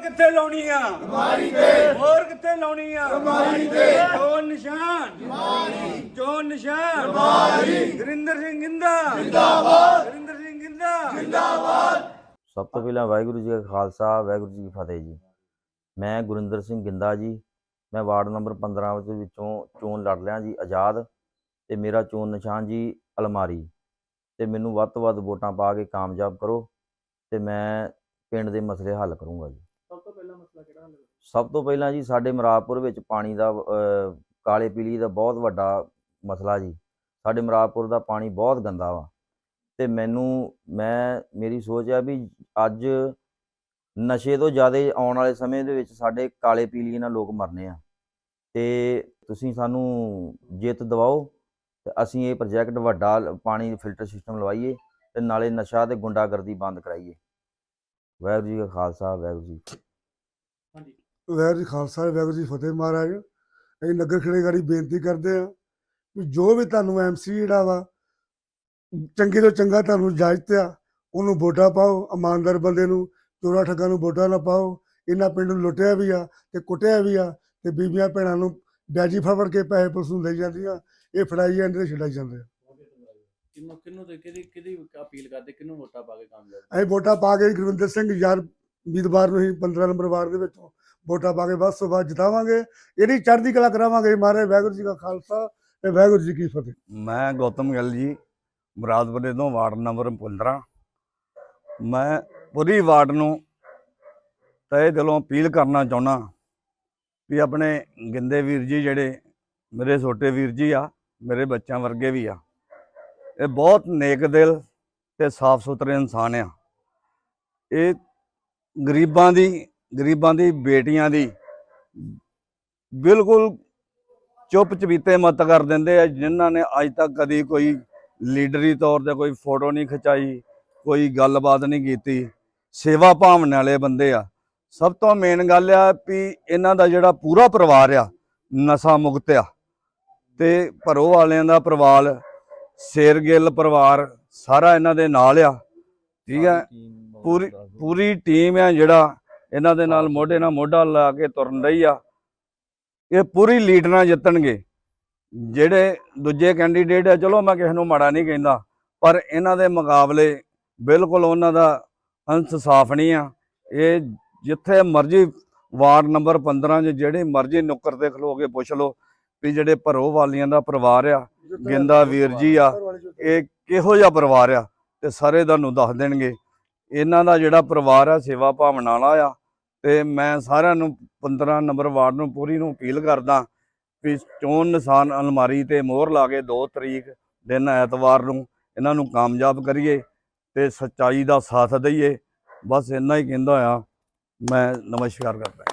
ਕਿੱਥੇ ਲਾਉਣੀ ਆ? ਬਿਮਾਰੀ ਤੇ। ਹੋਰ ਕਿੱਥੇ ਲਾਉਣੀ ਆ? ਬਿਮਾਰੀ ਤੇ। ਚੋਣ ਨਿਸ਼ਾਨ। ਬਿਮਾਰੀ ਚੋਣ ਨਿਸ਼ਾਨ। ਬਿਮਾਰੀ ਗੁਰਿੰਦਰ ਸਿੰਘ ਗਿੰਦਾ। ਜਿੰਦਾਬਾਦ। ਗੁਰਿੰਦਰ ਸਿੰਘ ਗਿੰਦਾ। ਸਭ ਤੋਂ ਪਹਿਲਾਂ ਵਾਹਿਗੁਰੂ ਜੀ ਕਾ ਖਾਲਸਾ ਵਾਹਿਗੁਰੂ ਜੀ ਕੀ ਫਤਿਹ ਜੀ। ਮੈਂ ਗੁਰਿੰਦਰ ਸਿੰਘ ਗਿੰਦਾ ਜੀ। ਮੈਂ ਵਾਰਡ ਨੰਬਰ 15 ਦੇ ਵਿੱਚੋਂ ਚੋਣ ਲੜ ਲਿਆ ਜੀ ਆਜ਼ਾਦ। ਤੇ ਮੇਰਾ ਚੋਣ ਨਿਸ਼ਾਨ ਜੀ ਅਲਮਾਰੀ। ਤੇ ਮੈਨੂੰ ਵੱਧ ਤੋਂ ਵੱਧ ਵੋਟਾਂ ਪਾ ਕੇ ਕਾਮਯਾਬ ਕਰੋ। ਤੇ ਮੈਂ ਪਿੰਡ ਦੇ ਮਸਲੇ ਹੱਲ ਕਰੂੰਗਾ ਜੀ। ਸਭ ਤੋਂ ਪਹਿਲਾਂ ਜੀ ਸਾਡੇ ਮਰਾਪੁਰ ਵਿੱਚ ਪਾਣੀ ਦਾ ਅਹ, ਕਾਲੇ ਪੀਲੀ ਦਾ ਬਹੁਤ ਵੱਡਾ ਮਸਲਾ ਜੀ। ਸਾਡੇ ਮਰਾਪੁਰ ਦਾ ਪਾਣੀ ਬਹੁਤ ਗੰਦਾ ਵਾ। ਤੇ ਮੈਨੂੰ ਮੈਂ ਮੇਰੀ ਸੋਚ ਆ ਵੀ ਅੱਜ ਨਸ਼ੇ ਤੋਂ ਜ਼ਿਆਦਾ ਆਉਣ ਵਾਲੇ ਸਮੇਂ ਦੇ ਵਿੱਚ ਸਾਡੇ ਕਾਲੇ ਪੀਲੀ ਨਾਲ ਲੋਕ ਮਰਨੇ ਆ। ਤੇ ਤੁਸੀਂ ਸਾਨੂੰ ਜਿੱਤ ਦਿਵਾਓ ਤੇ ਅਸੀਂ ਇਹ ਪ੍ਰੋਜੈਕਟ ਵੱਡਾ ਲ- ਪਾਣੀ ਫਿਲਟਰ ਸਿਸਟਮ ਲਵਾਈਏ ਤੇ ਨਾਲੇ ਨਸ਼ਾ ਤੇ ਗੁੰਡਾਗਰਦੀ ਬੰਦ ਕਰਾਈਏ। ਵਾਹਿਗੁਰੂ ਜੀ ਕਾ ਖਾਲਸਾ ਵਾਹਿਗੁਰੂ ਜੀ ਕੀ ਫਤਿਹ। ਹਾਂਜੀ। ਵਾਹਿਗੁਰੂ ਜੀ ਖਾਲਸਾ ਵਾਹਿਗੁਰੂ ਜੀ ਫਤਿਹ ਮਹਾਰਾਜ। ਅਸੀਂ ਨਗਰ ਖੇੜੇਗਾਰੀ ਬੇਨਤੀ ਕਰਦੇ ਆ ਵੀ ਜੋ ਵੀ ਤੁਹਾਨੂੰ ਐਮਸੀ ਜਿਹੜਾ ਵਾ ਚੰਗੇ ਤੋਂ ਚੰਗਾ ਤੁਹਾਨੂੰ ਇਜਾਜ਼ਤ ਆ ਉਹਨੂੰ ਵੋਟਾਂ ਪਾਓ ਇਮਾਨਦਾਰ ਬੰਦੇ ਨੂੰ ਚੋਰਾ ਠੱਗਾ ਨੂੰ ਵੋਟਾਂ ਨਾ ਪਾਓ। ਇਹਨਾਂ ਪਿੰਡ ਨੂੰ ਲੁੱਟਿਆ ਵੀ ਆ ਤੇ ਕੁੱਟਿਆ ਵੀ ਆ ਤੇ ਬੀਬੀਆਂ ਭੈਣਾਂ ਨੂੰ ਵਿਆਜੀ ਫੜ ਫੜ ਕੇ ਪੈਸੇ ਪੁਲਿਸ ਨੂੰ ਲਈ ਜਾਂਦੀਆਂ ਇਹ ਫੜਾਈ ਜਾਂਦੇ ਤੇ ਛਡਾਈ ਜਾਂਦੇ ਆ। ਕਿੰਨੂੰ ਕਿੰਨੂੰ ਤੇ ਕਿਹਦੀ ਕਿਹਦੀ ਅਪੀਲ ਕਰਦੇ? ਕਿੰਨੂੰ ਵੋਟਾਂ ਪਾ ਕੇ ਕਾਮਯਾਬ ਅਸੀਂ ਵੋਟਾਂ ਪਾ ਕੇ ਗੁਰਵਿੰਦਰ ਸਿੰਘ ਯਾਰ ਉਮੀਦਵਾਰ ਨੂੰ ਹੀ 15 ਨੰਬਰ ਵਾਰਡ ਦੇ ਵਿੱਚੋਂ ਵੋਟਾਂ ਪਾ ਕੇ ਬਸ ਤੋਂ ਬਾਅਦ ਜਿਤਾਵਾਂਗੇ। ਇਹਦੀ ਚੜ੍ਹਦੀ ਕਲਾ ਕਰਾਵਾਂਗੇ ਮਹਾਰਾਜ, ਵਾਹਿਗੁਰੂ ਜੀ ਕਾ ਖਾਲਸਾ ਤੇ ਵਾਹਿਗੁਰੂ ਜੀ ਕੀ ਫਤਿਹ। ਮੈਂ ਗੌਤਮ ਗਿੱਲ ਜੀ, ਮੁਰਾਦਪੁਰੇ ਤੋਂ ਵਾਰਡ ਨੰਬਰ 15 ਮੈਂ ਪੂਰੀ ਵਾਰਡ ਨੂੰ ਤਹਿ ਦਿਲੋਂ ਅਪੀਲ ਕਰਨਾ ਚਾਹੁੰਦਾ ਵੀ ਆਪਣੇ ਗਿੰਦੇ ਵੀਰ ਜੀ ਜਿਹੜੇ ਮੇਰੇ ਛੋਟੇ ਵੀਰ ਜੀ ਆ, ਮੇਰੇ ਬੱਚਿਆਂ ਵਰਗੇ ਵੀ ਆ, ਇਹ ਬਹੁਤ ਨੇਕ ਦਿਲ ਤੇ ਸਾਫ਼ ਸੁਥਰੇ ਇਨਸਾਨ ਆ। ਇਹ ਗਰੀਬਾਂ ਦੀ ਗਰੀਬਾਂ ਦੀ ਬੇਟੀਆਂ ਦੀ ਬਿਲਕੁਲ ਚੁੱਪ ਚਪੀਤੇ ਮਤ ਕਰ ਦਿੰਦੇ ਆ ਜਿਨ੍ਹਾਂ ਨੇ ਅੱਜ ਤੱਕ ਕਦੀ ਕੋਈ ਲੀਡਰੀ ਤੌਰ ਤੇ ਕੋਈ ਫੋਟੋ ਨਹੀਂ ਖਿਚਾਈ ਕੋਈ ਗੱਲਬਾਤ ਨਹੀਂ ਕੀਤੀ। ਸੇਵਾ ਭਾਵਨਾ ਵਾਲੇ ਬੰਦੇ ਆ। ਸਭ ਤੋਂ ਮੇਨ ਗੱਲ ਆ ਵੀ ਇਹਨਾਂ ਦਾ ਜਿਹੜਾ ਪੂਰਾ ਪਰਿਵਾਰ ਆ ਨਸ਼ਾ ਮੁਕਤ ਆ। ਤੇ ਭਰੋ ਵਾਲਿਆਂ ਦਾ ਪਰਿਵਾਰ ਸ਼ੇਰਗਿੱਲ ਪਰਿਵਾਰ ਸਾਰਾ ਇਹਨਾਂ ਦੇ ਨਾਲ ਆ। ਠੀਕ ਹੈ ਪੂਰੀ ਪੂਰੀ ਟੀਮ ਆ ਜਿਹੜਾ ਇਹਨਾਂ ਦੇ ਨਾਲ ਮੋਢੇ ਨਾਲ ਮੋਢਾ ਲਾ ਕੇ ਤੁਰਨ ਰਹੀ ਆ। ਇਹ ਪੂਰੀ ਲੀਡ ਨਾਲ ਜਿੱਤਣਗੇ। ਜਿਹੜੇ ਦੂਜੇ ਕੈਂਡੀਡੇਟ ਆ, ਚਲੋ ਮੈਂ ਕਿਸੇ ਨੂੰ ਮਾੜਾ ਨਹੀਂ ਕਹਿੰਦਾ, ਪਰ ਇਹਨਾਂ ਦੇ ਮੁਕਾਬਲੇ ਬਿਲਕੁਲ ਉਹਨਾਂ ਦਾ ਅੰਸ਼ ਸਾਫ਼ ਨਹੀਂ ਆ। ਇਹ ਜਿੱਥੇ ਮਰਜ਼ੀ ਵਾਰਡ ਨੰਬਰ 15 'ਚ ਜਿਹੜੇ ਮਰਜ਼ੀ ਨੁੱਕਰ ਤੇ ਖਲੋ ਕੇ ਪੁੱਛ ਲਓ ਵੀ ਜਿਹੜੇ ਭਰੋ ਵਾਲੀਆਂ ਦਾ ਪਰਿਵਾਰ ਆ, ਗਿੰਦਾ ਵੀਰ ਜੀ ਆ, ਇਹ ਕਿਹੋ ਜਿਹਾ ਪਰਿਵਾਰ ਆ, ਤੇ ਸਾਰੇ ਤੁਹਾਨੂੰ ਦੱਸ ਦੇਣਗੇ। ਇਹਨਾਂ ਦਾ ਜਿਹੜਾ ਪਰਿਵਾਰ ਆ, ਸੇਵਾ ਭਾਵਨਾ ਵਾਲਾ ਆ, ਤੇ ਮੈਂ ਸਾਰਿਆਂ ਨੂੰ 15 ਨੰਬਰ ਵਾਰਡ ਨੂੰ ਪੂਰੀ ਨੂੰ ਅਪੀਲ ਕਰਦਾ ਵੀ ਚੋਣ ਨਿਸ਼ਾਨ ਅਲਮਾਰੀ ਤੇ ਮੋਹਰ ਲਾ ਕੇ 2 ਤਰੀਕ ਦਿਨ ਐਤਵਾਰ ਨੂੰ ਇਹਨਾਂ ਨੂੰ ਕਾਮਯਾਬ ਕਰੀਏ ਤੇ ਸੱਚਾਈ ਦਾ ਸਾਥ ਦਈਏ। ਬਸ ਇੰਨਾ ਹੀ ਕਹਿੰਦਾ ਆ। ਮੈਂ ਨਮਸਕਾਰ ਕਰਦਾ।